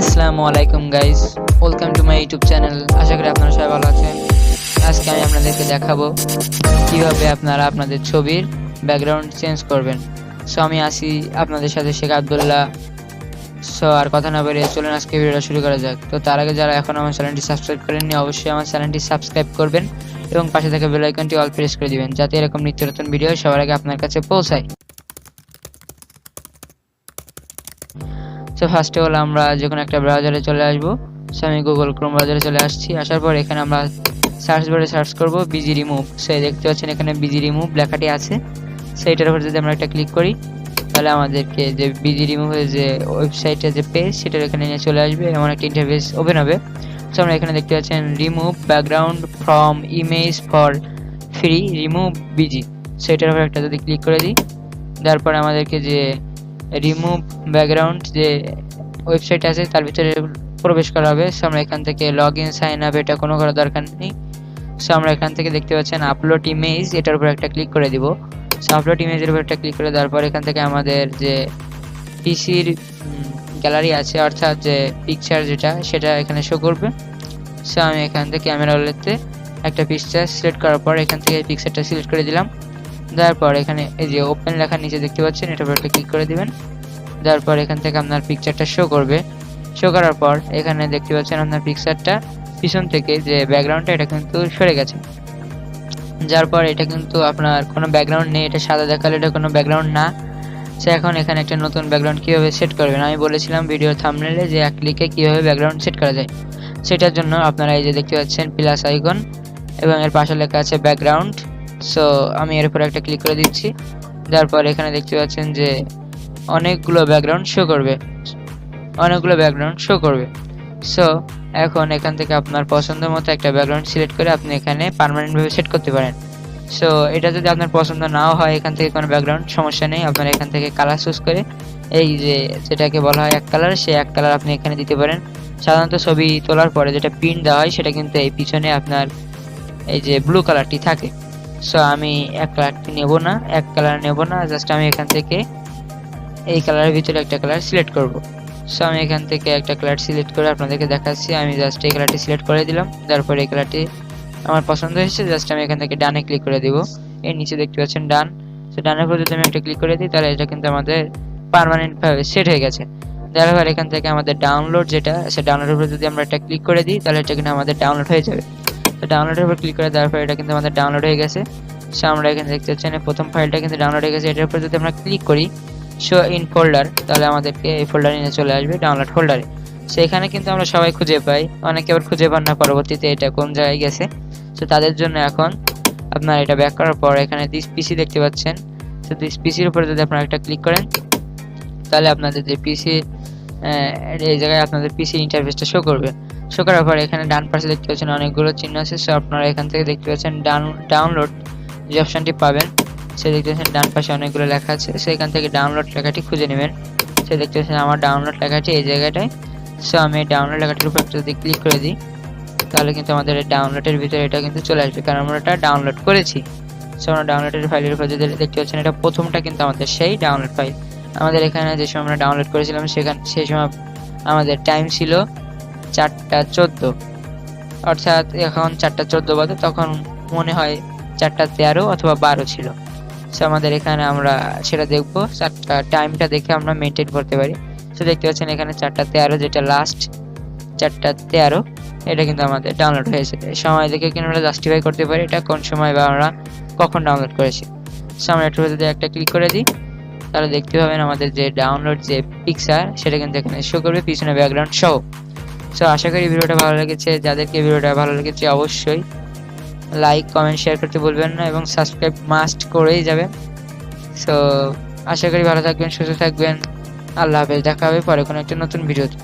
আসসালামু আলাইকুম guys welcome to my YouTube channel আশা করি আপনারা সবাই ভালো আছেন। আজকে আমি আপনাদেরকে দেখাবো কীভাবে আপনারা আপনাদের ছবির ব্যাকগ্রাউন্ড চেঞ্জ করবেন। সো আমি আসি আপনাদের সাথে শেখ আবদুল্লাহ। সো আর কথা না বেরিয়ে চলুন আজকে ভিডিওটা শুরু করা যাক। তো, তার আগে যারা এখন আমার চ্যানেলটি সাবস্ক্রাইব করেননি, অবশ্যই আমার চ্যানেলটি সাবস্ক্রাইব করবেন এবং পাশে থাকা বেল আইকনটি অল প্রেস করে দিবেন, যাতে এরকম নিত্য নতুন ভিডিও সবার আগে আপনার কাছে পৌঁছায়। সো ফার্স্টে হলো আমরা যে কোনো একটা ব্রাউজারে চলে আসব সো আমি গুগল ক্রোম ব্রাউজারে চলে আসছি। আসার পর এখানে আমরা সার্চ বারে সার্চ করব বিজি রিমুভ সো দেখতে পাচ্ছেন এখানে বিজি রিমুভ লেখাটি আছে। সো এটার উপর যদি আমরা একটা ক্লিক করি, তাহলে আমাদেরকে যে বিজি রিমুভের যে ওয়েবসাইটের যে পেজ সেটার এখানে নিয়ে চলে আসবে। এমন একটা ইন্টারফেস ওপেন হবে। সো আমরা এখানে দেখতে পাচ্ছেন remove background from image for free remove BG so এটার উপর একটা যদি ক্লিক করে দিই, তারপর আমাদেরকে যে রিমুভ ব্যাকগ্রাউন্ড যে ওয়েবসাইট আছে, তার ভিতরে প্রবেশ করা হবে। সো আমরা এখান থেকে লগ ইন সাইন আপ এটা কোনো করার দরকার নেই। সো আমরা এখান থেকে দেখতে পাচ্ছেন আপলোড ইমেজ এটার উপর একটা ক্লিক করে দিব। সো আপলোড ইমেজের উপর একটা ক্লিক করে দেওয়ার পর এখান থেকে আমাদের যে পিসির গ্যালারি আছে, অর্থাৎ যে পিকচার যেটা, সেটা এখানে শো করবে। সো আমি এখান থেকে ক্যামেরা ওলেতে একটা পিকচার সিলেক্ট করার পর এখান থেকে পিকচারটা সিলেক্ট করে দিলাম। দেওয়ার পর এখানে এই যে ওপেন লেখা নিচে দেখতে পাচ্ছেন, এটার উপর ক্লিক করে দিবেন। দেওয়ার পর এখান থেকে আপনার পিকচারটা শো করবে। শো করার পর এখানে দেখতে পাচ্ছেন আপনার পিকচারটা পিছন থেকে যে ব্যাকগ্রাউন্ডটা এটা কিন্তু সরে গেছে। যার পর এটা কিন্তু আপনার কোনো ব্যাকগ্রাউন্ড নেই, এটা সাদা দেখালে এটা কোনো ব্যাকগ্রাউন্ড না। সে এখন এখানে একটা নতুন ব্যাকগ্রাউন্ড কীভাবে সেট করবেন? আমি বলেছিলাম ভিডিওর থামনেলে যে এক ক্লিকে কীভাবে ব্যাকগ্রাউন্ড সেট করা যায়। সেটার জন্য আপনারা এই যে দেখতে পাচ্ছেন প্লাস আইকন এবং এর পাশে লেখা আছে ব্যাকগ্রাউন্ড সো আমি এর উপর একটা ক্লিক করে দিচ্ছি। দেওয়ার পর এখানে দেখতে পাচ্ছেন যে অনেকগুলো ব্যাকগ্রাউন্ড শো করবে। অনেকগুলো ব্যাকগ্রাউন্ড শো করবে। সো এখন এখান থেকে আপনার পছন্দ মতো একটা ব্যাকগ্রাউন্ড সিলেক্ট করে আপনি এখানে পারমানেন্টভাবে সেট করতে পারেন। সো এটা যদি আপনার পছন্দ নাও হয়, এখান থেকে কোনো ব্যাকগ্রাউন্ড সমস্যা নেই। আপনার এখান থেকে কালার চুজ করে, এই যে যেটাকে বলা হয় এক কালার সেই এক কালার আপনি এখানে দিতে পারেন। সাধারণত ছবি তোলার পরে যেটা প্রিন্ট দেওয়া হয়, সেটা কিন্তু এই পিছনে আপনার এই যে ব্লু কালারটি থাকে। সো আমি এক কালারটি নেব না, এক কালার নেব না জাস্ট আমি এখান থেকে এই কালারের ভিতরে একটা কালার সিলেক্ট করব। সো আমি এখান থেকে একটা কালার সিলেক্ট করে আপনাদেরকে দেখাচ্ছি, আমি জাস্ট এই কালারটি সিলেক্ট করে দিলাম, তারপর এই কালারটি আমার পছন্দ হয়েছে জাস্ট আমি এখান থেকে ডানে ক্লিক করে দিব। এর নিচে দেখতে পাচ্ছেন ডান। সো ডানের উপর যদি আমি একটা ক্লিক করে দিই, তাহলে এটা কিন্তু আমাদের পারমানেন্টভাবে সেট হয়ে গেছে। তারপর এখান থেকে আমাদের ডাউনলোড যেটা, সে ডাউনলোডের উপর যদি আমরা একটা ক্লিক করে দিই, তাহলে এটা কিন্তু আমাদের ডাউনলোড হয়ে যাবে। ডাউনলোডের উপর ক্লিক করে দেওয়ার পর এটা কিন্তু আমাদের ডাউনলোড হয়ে গেছে। সো আমরা এখানে দেখতে পাচ্ছি প্রথম ফাইলটা কিন্তু ডাউনলোড হয়ে গেছে। এটার উপর যদি আমরা ক্লিক করি শো ইন ফোল্ডার তাহলে আমাদেরকে এই ফোল্ডারে নিয়ে চলে আসবে ডাউনলোড ফোল্ডারে সেখানে কিন্তু আমরা সবাই খুঁজে পাই। অনেকে আবার খুঁজে পান না, পরবর্তীতে এটা কোন জায়গায় গেছে। তো তাদের জন্য এখন আপনার এটা ব্যাক করার পর এখানে দিস পিসি দেখতে পাচ্ছেন। তো দিস পিসির উপরে যদি আপনারা একটা ক্লিক করেন, তাহলে আপনাদের যে পিসি এই জায়গায় আপনাদের পিসি ইন্টারফেসটা শো করবে। শো করার পর এখানে ডান পাশে দেখতে পাচ্ছেন অনেকগুলো চিহ্ন আছে সো আপনারা এখান থেকে দেখতে পাচ্ছেন ডাউন ডাউনলোড যে অপশনটি পাবেন, সে দেখতে পাচ্ছেন ডান পাশে অনেকগুলো লেখা আছে সেখান থেকে ডাউনলোড লেখাটি খুঁজে নেবেন। সে দেখতে পাচ্ছেন আমার ডাউনলোড লেখাটি এই জায়গাটায় সো আমি ডাউনলোড লেখাটির উপর যদি ক্লিক করে দিই, তাহলে কিন্তু আমাদের ডাউনলোডের ভিতরে এটা কিন্তু চলে আসবে, কারণ আমরা এটা ডাউনলোড করেছি। সো আমরা ডাউনলোডের ফাইলের উপর যদি দেখতে পাচ্ছেন এটা প্রথমটা কিন্তু আমাদের সেই ডাউনলোড ফাইল আমাদের এখানে যে সময় আমরা ডাউনলোড করেছিলাম, সেখানে সেই সময় আমাদের টাইম ছিল চারটা চোদ্দ। অর্থাৎ এখন চারটা চোদ্দ বাজে, তখন মনে হয় চারটা তেরো অথবা বারো ছিল। সো আমাদের এখানে আমরা সেটা দেখব। চারটা টাইমটা দেখে আমরা মেনটেন করতে পারি। সো দেখতে পাচ্ছেন এখানে চারটা তেরো, যেটা লাস্ট চারটা তেরো, এটা কিন্তু আমাদের ডাউনলোড হয়েছে। সময় দেখে কিন্তু আমরা জাস্টিফাই করতে পারি এটা কোন সময় বা আমরা কখন ডাউনলোড করেছি। সো আমরা একটু একটা ক্লিক করে দিই। তাহলে দেখতে পাবেন আমাদের যে ডাউনলোড যে পিকচার সেটা কিন্তু এখানে শো করবে, পিছনে ব্যাকগ্রাউন্ড সহ সো আশা করি ভিডিওটা ভালো লেগেছে। যাদেরকে ভিডিওটা ভালো লেগেছে অবশ্যই লাইক কমেন্ট শেয়ার করতে বলবেন না এবং সাবস্ক্রাইব মাস্ট করেই যাবে সো আশা করি ভালো থাকবেন, সুস্থ থাকবেন। আল্লাহ হাফেজ, দেখা হবে পরে কোনো একটা নতুন ভিডিওতে।